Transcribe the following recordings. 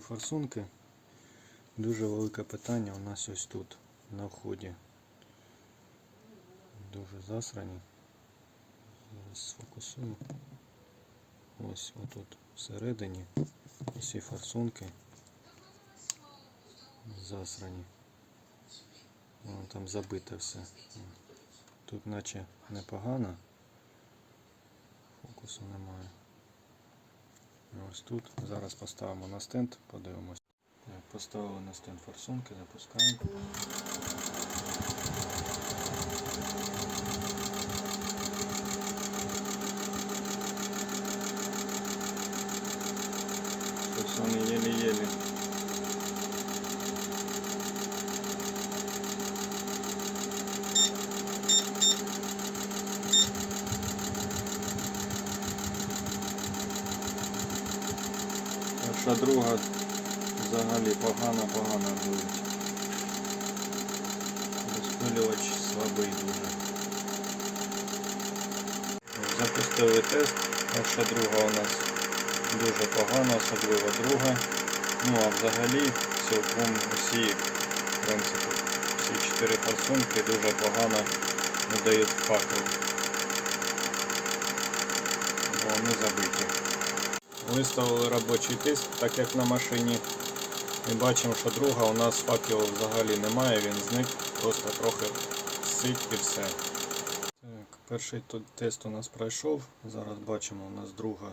форсунки. Дуже велике питання у нас ось тут, на вході. Дуже засрані. Зараз сфокусую. Ось отут всередині. Усі форсунки засрані. Воно там забите все. Тут наче непогано. Фокусу немає. Ось тут. Зараз поставимо на стенд, подивимось. Поставили на стенд форсунки, запускаємо. Вони єлі-єлі. Перша друга взагалі погано-погано дують. Розпилювач слабий дуже. Запустили тест. Перша друга у нас дуже погано, особливо друга. Ну а взагалі цілком усі, в принципі, всі чотири форсунки дуже погано видають факел. Бо вони забиті. Виставили робочий тиск, так як на машині. І бачимо, що друга у нас факелу взагалі немає, він зник, просто трохи сить і все. Так, перший тест у нас пройшов. Зараз бачимо, у нас друга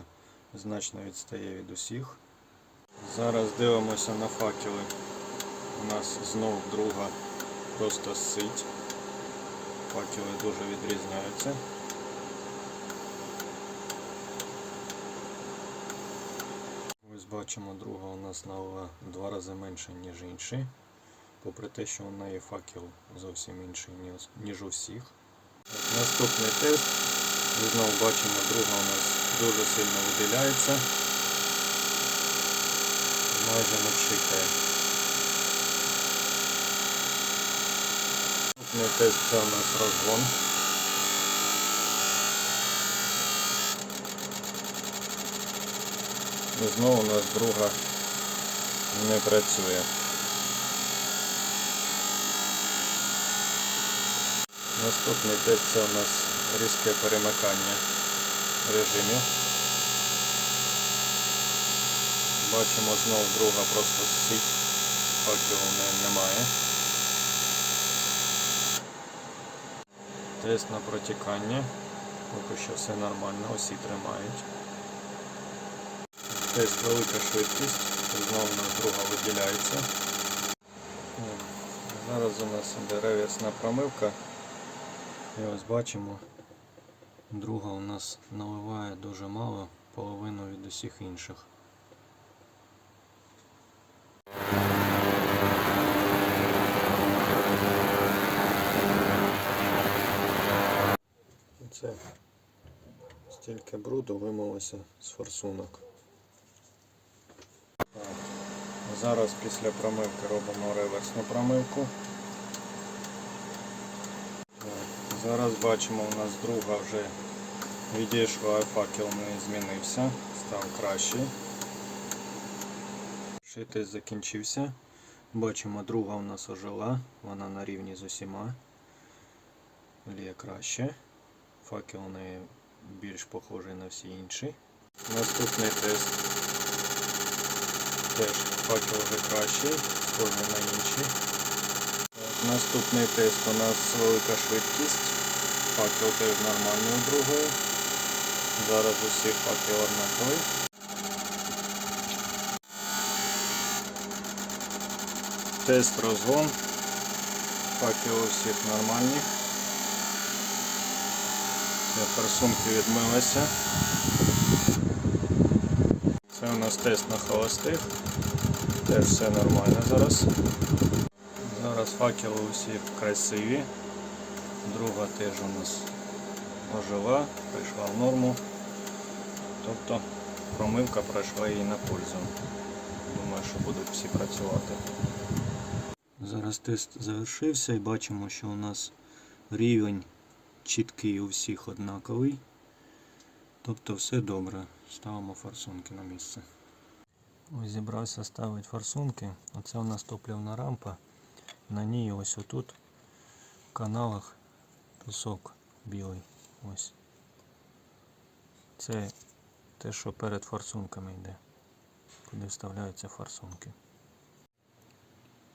значно відстає від усіх. Зараз дивимося на факели. У нас знов друга просто сить. Факели дуже відрізняються. Бачимо, друга у нас налила два рази менше, ніж інші. Попри те, що у неї факел зовсім інший, ніж- у всіх. Наступний тест. І Знову бачимо, друга у нас дуже сильно виділяється. Майже не пшикає. Наступний тест це у нас розгон. І знову у нас друга не працює. Наступний тест це у нас різке перемикання режимів. Бачимо знову друга просто сить, факелу в неї немає. Тест на протікання. Поки що все нормально, осі тримають. Тест велика швидкість, знову у нас друга виділяється. Зараз у нас іде реверсна промивка. І ось бачимо, друга у нас наливає дуже мало, половину від усіх інших. Це стільки бруду вимилося з форсунок. Так, Зараз після промивки робимо реверсну промивку. Зараз бачимо, у нас друга вже відійшла, факел не змінився, став кращий. Шитись закінчився. Бачимо, друга у нас ожила, вона на рівні з усіма. Ліє краще. Факел у неї більш похожий на всі інші. Наступний тест. Теж факел вже кращий, схожий на інші. Наступний тест у нас велика швидкість. Факел теж нормальний у другої. Зараз усіх факел однаковий. Тест розгон. Факел у всіх нормальні. Все, форсунки відмилися. Це у нас тест на холостих. Теж все нормально зараз. Зараз факели усі красиві. Друга теж у нас ожила, прийшла в норму. Тобто промивка пройшла їй на пользу. Думаю, що будуть всі працювати. Зараз тест завершився і бачимо, що у нас рівень чіткий у всіх однаковий. Тобто все добре. Ставимо форсунки на місце. Ось зібрався ставити форсунки. Оце у нас топливна рампа. На ній ось отут в каналах пісок білий. Ось. Це те, що перед форсунками йде. Куди вставляються форсунки.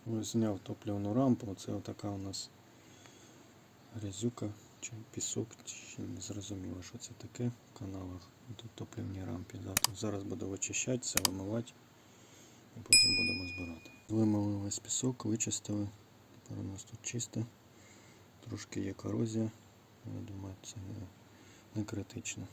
Ось зняв топливну рампу. Оце отака у нас грязюка чи пісок, чи не зрозуміло, що це таке в каналах. Тут топливні рампі. Зараз буду вичищати, все вимивати і потім будемо збирати. Вимили весь пісок, вичистили. Тепер у нас тут чисто. Трошки є корозія. Я думаю, це не критично.